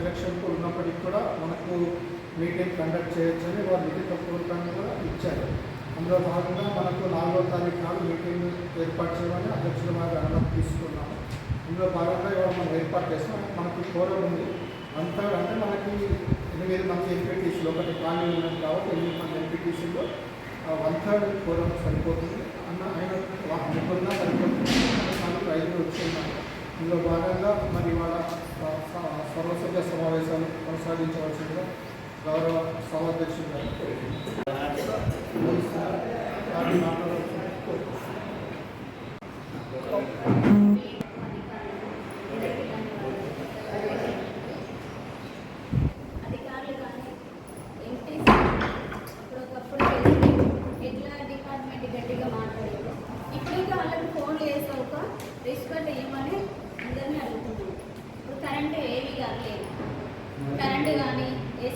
ఎలక్షన్తో ఉన్నప్పటికీ కూడా మనకు మీటింగ్ కండక్ట్ చేయొచ్చని వారు లిఖిత పూర్వకంగా కూడా ఇచ్చారు. అందులో భాగంగా మనకు నాలుగో తారీఖు నాడు మీటింగ్ ఏర్పాటు చేయమని అధ్యక్షుల వారి అనుమతి తీసుకున్నాము. ఇందులో భాగంగా ఇవాళ మనం ఏర్పాటు చేస్తాం మనకి కోరం ఉంది. అంత అంటే మనకి ఎనిమిది మంది ఎంపీటీసీలు ఒకటి ఖాళీ ఉండడం కాబట్టి ఎనిమిది మంది ఎంపీటీసీలో వన్ థర్డ్ కోరం సరిపోతుంది. అన్న ఆయన నిబంధన సరిపోతుంది. ఐదుగురు వచ్చిందా ఇందులో భాగంగా మరి ఇవాళ సర్వసభ్య సమావేశాలు కొనసాగించవలసిందిగా గౌరవ సమాధ్యక్షులు గారు ఇప్పుడు డిపార్ట్మెంట్ గట్టిగా మాట్లాడారు? ఇప్పుడు వాళ్ళకి ఫోన్ చేసాక రిస్పెక్ట్ ఏమని? అందరినీ అడుగుతున్నాం ఇప్పుడు కరెంటు ఏమీ కాలేదు కరెంటు కానీ ఏ